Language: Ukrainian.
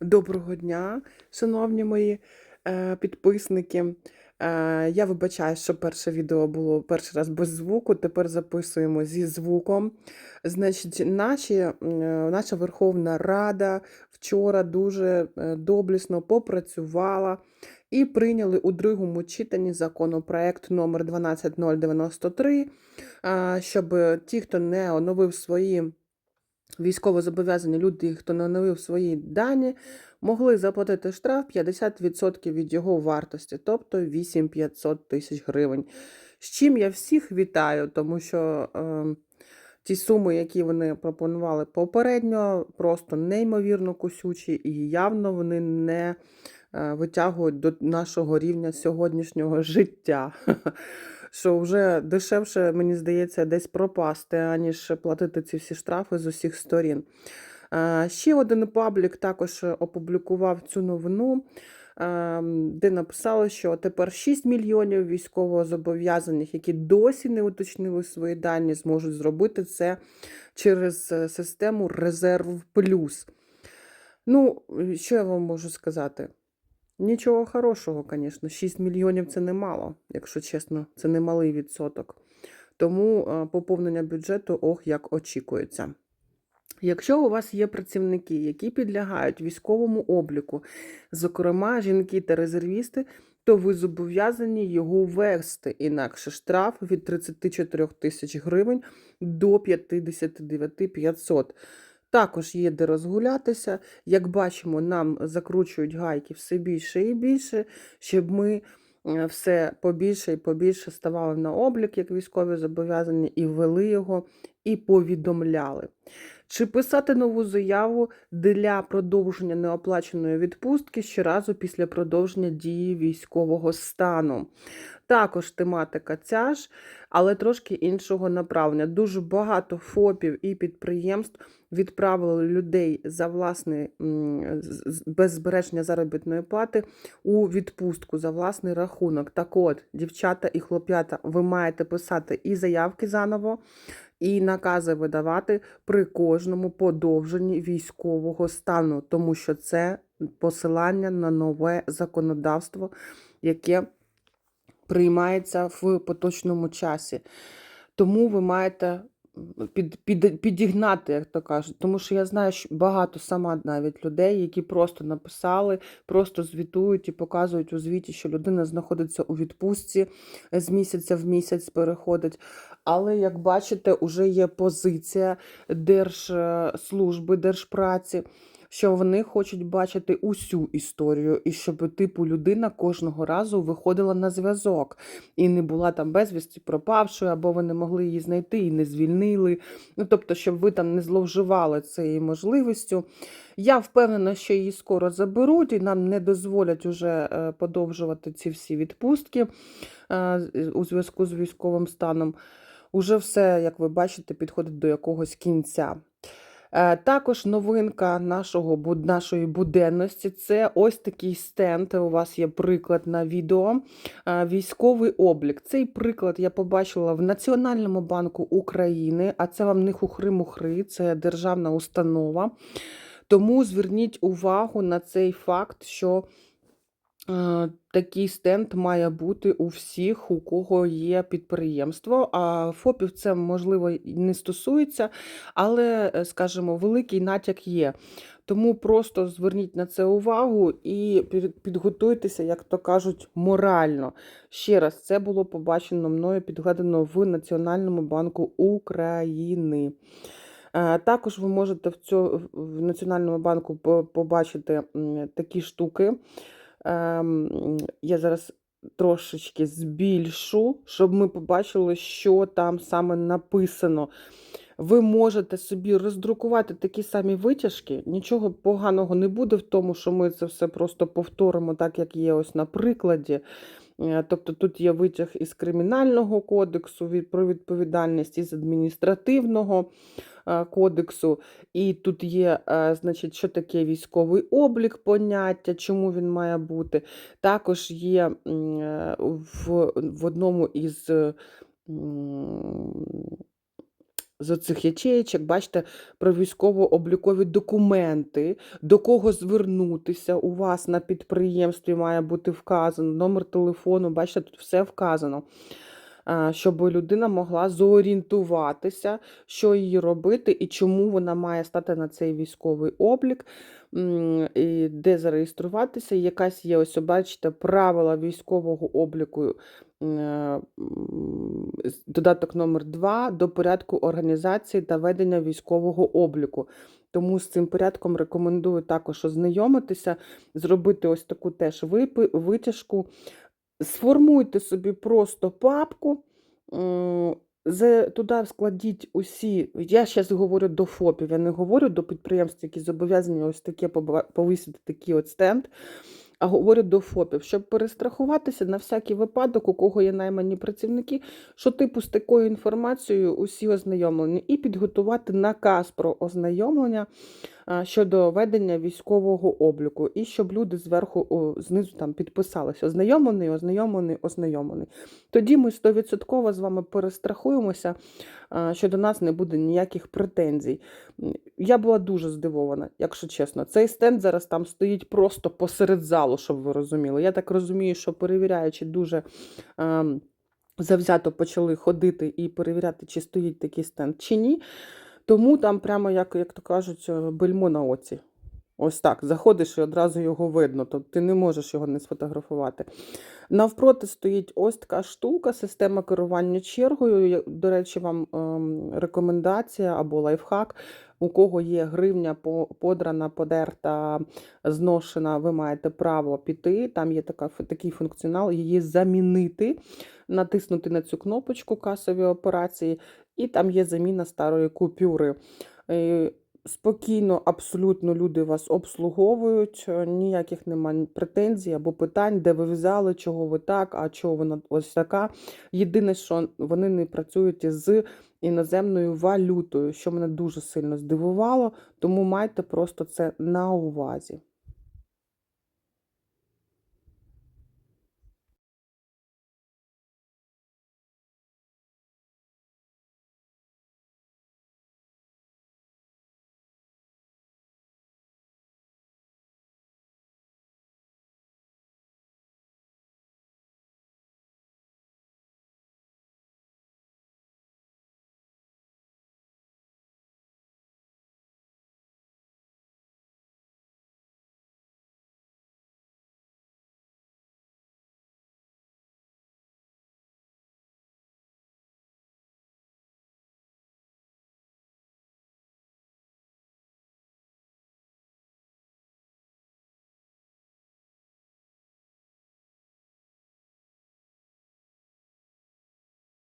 Доброго дня, шановні мої е, підписники. Е, я вибачаю, що перше відео було перший раз без звуку. Тепер записуємо зі звуком. Значить, наші, е, наша Верховна Рада вчора дуже е, доблесно попрацювала і прийняли у другому читанні законопроект номер 12093, е, щоб ті, хто не оновив свої військовозобов'язані люди, хто не оновив свої дані, могли заплатити штраф 50% від його вартості, тобто 8500 тисяч гривень. З чим я всіх вітаю, тому що е, ті суми, які вони пропонували попередньо, просто неймовірно кусючі, і явно вони не е, витягують до нашого рівня сьогоднішнього життя. Що вже дешевше, мені здається, десь пропасти, аніж платити ці всі штрафи з усіх сторін. Ще один паблік також опублікував цю новину, де написали, що тепер 6 мільйонів військовозобов'язаних, які досі не уточнили свої дані, зможуть зробити це через е, систему Резерв Плюс. Ну, що я вам можу сказати? Нічого хорошого, звісно. 6 мільйонів це немало, якщо чесно, це немалий відсоток. Тому е, поповнення бюджету ох, як очікується. Якщо у вас є працівники, які підлягають військовому обліку, зокрема жінки та резервісти, то ви зобов'язані його ввести, інакше штраф від 34 тисяч гривень до 59 500. Також є де розгулятися. Як бачимо, нам закручують гайки все більше і більше, щоб ми е, все побільше і побільше ставали на облік, як військові зобов'язані, і ввели його, і повідомляли. Чи писати нову заяву для продовження неоплаченої відпустки щоразу після продовження дії військового стану? Також тематика ця ж, але трошки іншого направлення. Дуже багато ФОПів і підприємств відправили людей за з- без збереження заробітної плати у відпустку за власний рахунок. Так от, дівчата і хлоп'ята, ви маєте писати і заявки заново, і накази видавати при кожному подовженні військового стану, тому що це посилання на нове законодавство, яке приймається в поточному часі. Тому ви маєте під, під, підігнати, як то кажуть. Тому що я знаю що багато сама навіть людей, які просто написали, просто звітують і показують у звіті, що людина знаходиться у відпустці з місяця в місяць переходить. Але як бачите, вже є позиція Держслужби, Держпраці. Що вони хочуть бачити усю історію, і щоб типу людина кожного разу виходила на зв'язок і не була там безвісті пропавшою, або ви не могли її знайти і не звільнили. Ну тобто, щоб ви там не зловживали цією можливістю. Я впевнена, що її скоро заберуть, і нам не дозволять уже е, подовжувати ці всі відпустки е, у зв'язку з військовим станом. Уже все, як ви бачите, підходить до якогось кінця. Е, Також новинка нашого, нашої буденності це ось такий стенд. У вас є приклад на відео. е, Військовий облік. Цей приклад я побачила в Національному банку України, а це вам не хухри-мухри, це державна установа. Тому зверніть увагу на цей факт, що такий стенд має бути у всіх, у кого є підприємство. А ФОПів це можливо не стосується, але, е, скажімо, великий натяк є. Тому просто зверніть на це увагу і підготуйтеся, як то кажуть, морально. Ще раз, це було побачено мною, підглядано в Національному банку України. Е, Також ви можете в, цьо, в Національному банку побачити такі штуки. Ем, Я зараз трошечки збільшу, щоб ми побачили, що там саме написано. Ви можете собі роздрукувати такі самі витяжки. Нічого поганого не буде в тому, що ми це все просто повторимо, так як є ось на прикладі. Е, Тобто тут є витяг із кримінального кодексу про відповідальність, із адміністративного кодексу. І тут є, е, значить, що таке військовий облік, поняття, чому він має бути. Також є е, в, в одному із. е, з оцих ячеєчок, бачите, про військово-облікові документи, до кого звернутися. У вас на підприємстві має бути вказано, номер телефону, бачите, тут все вказано. А, Щоб людина могла зорієнтуватися, що їй робити і чому вона має стати на цей військовий облік, і де зареєструватися. Якась є, ось бачите, правила військового обліку е, додаток номер 2 до порядку організації та ведення військового обліку. Тому з цим порядком рекомендую також ознайомитися, зробити ось таку теж витяжку. Сформуйте собі просто папку, туди складіть усі. Я зараз говорю до ФОПів, я не говорю до підприємств, які зобов'язані ось таке повісити такий от стенд а говорю до ФОПів, щоб перестрахуватися на всякий випадок, у кого є наймані працівники, що типу з такою інформацією усі ознайомлені, і підготувати наказ про ознайомлення щодо ведення військового обліку, і щоб люди зверху знизу там підписалися. Ознайомлений, ознайомлений, ознайомлений. Тоді ми 100% з вами перестрахуємося, що до нас не буде ніяких претензій. Я була дуже здивована, якщо чесно. Цей стенд зараз там стоїть просто посеред залу, щоб ви розуміли. Я так розумію, що перевіряючи дуже. ем, Завзято почали ходити і перевіряти, чи стоїть такий стенд, чи ні. Тому там прямо, як, як то кажуть, е, бельмо на оці. Ось так. Заходиш і одразу його видно, тобто ти не можеш його не сфотографувати. Навпроти стоїть ось така штука, система керування чергою. До речі, вам ем, рекомендація або лайфхак. У кого є гривня подрана, подерта, зношена, ви маєте право піти. Там є така, такий функціонал, її замінити, натиснути на цю кнопочку касові операції, і там є заміна старої купюри. Спокійно, абсолютно люди вас обслуговують, е, ніяких немає претензій або питань, де ви взяли, чого ви так, а чого вона ось така. Єдине, що вони не працюють з іноземною валютою, що мене дуже сильно здивувало, тому майте просто це на увазі.